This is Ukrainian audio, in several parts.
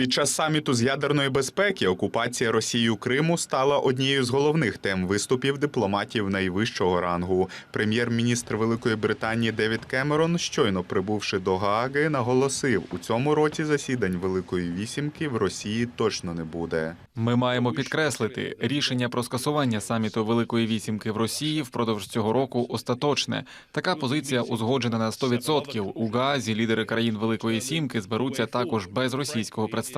Під час саміту з ядерної безпеки окупація Росією Криму стала однією з головних тем виступів дипломатів найвищого рангу. Прем'єр-міністр Великої Британії Девід Кемерон, щойно прибувши до Гааги, наголосив, у цьому році засідань Великої вісімки в Росії точно не буде. Ми маємо підкреслити, рішення про скасування саміту Великої вісімки в Росії впродовж цього року остаточне. Така позиція узгоджена на 100%. У Гаазі лідери країн Великої сімки зберуться також без російського представника.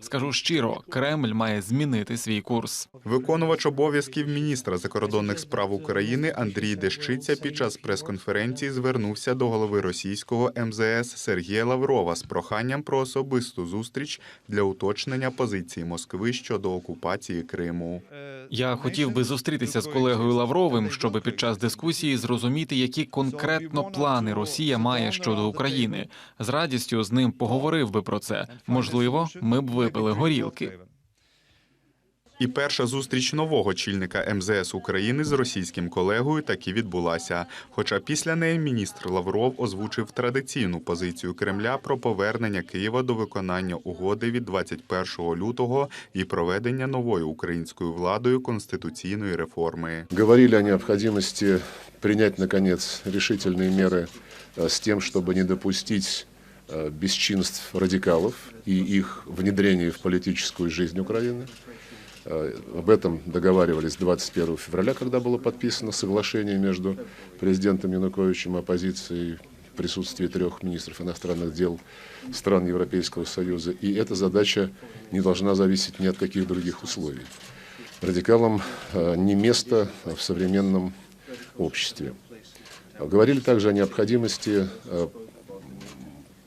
Скажу щиро, Кремль має змінити свій курс. Виконувач обов'язків міністра закордонних справ України Андрій Дещиця під час прес-конференції звернувся до голови російського МЗС Сергія Лаврова з проханням про особисту зустріч для уточнення позиції Москви щодо окупації Криму. Я хотів би зустрітися з колегою Лавровим, щоб під час дискусії зрозуміти, які конкретно плани Росія має щодо України. З радістю з ним поговорив би про це. Можливо, ми б випили горілки. І перша зустріч нового очільника МЗС України з російським колегою таки відбулася. Хоча після неї міністр Лавров озвучив традиційну позицію Кремля про повернення Києва до виконання угоди від 21 лютого і проведення новою українською владою конституційної реформи. Говорили о необходимости принять, наконец, решительные меры э, с тем, чтобы не допустить э, бесчинств радикалов и их внедрения в политическую жизнь Украины. Э, Об этом договаривались 21 февраля, когда было подписано соглашение между президентом Януковичем и оппозицией в присутствии трех министров иностранных дел стран Европейского Союза. И эта задача не должна зависеть ни от каких других условий. Радикалам э, не место в современном обществе. Говорили также о необходимости э,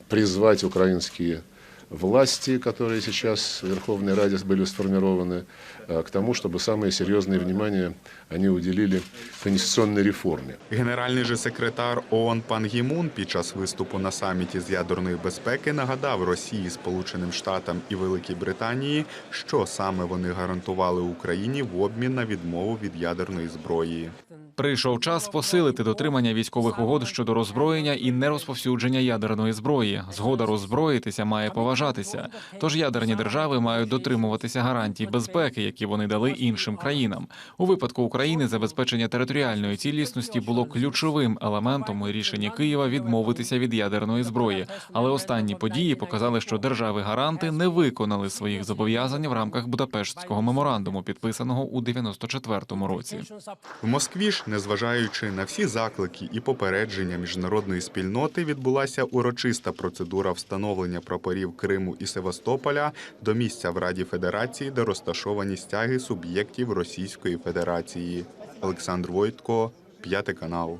призвать украинские власти, которые сейчас в Верховной Раде были сформированы, э, к тому, чтобы самое серьезное внимание они уделили конституционной реформе. Генеральний же секретар ООН Пан Гімун під час виступу на саміті з ядерної безпеки нагадав Росії, Сполученим Штатам і Великій Британії, що саме вони гарантували Україні в обмін на відмову від ядерної зброї. Прийшов час посилити дотримання військових угод щодо роззброєння і нерозповсюдження ядерної зброї. Згода роззброїтися має поважатися. Тож ядерні держави мають дотримуватися гарантій безпеки, які вони дали іншим країнам. У випадку України забезпечення територіальної цілісності було ключовим елементом у рішенні Києва відмовитися від ядерної зброї. Але останні події показали, що держави-гаранти не виконали своїх зобов'язань в рамках Будапештського меморандуму, підписаного у 94-му році. В Москві ж, незважаючи на всі заклики і попередження міжнародної спільноти, відбулася урочиста процедура встановлення прапорів Криму і Севастополя до місця в Раді Федерації, де розташовані стяги суб'єктів Російської Федерації. Олександр Войтко, п'ятий канал.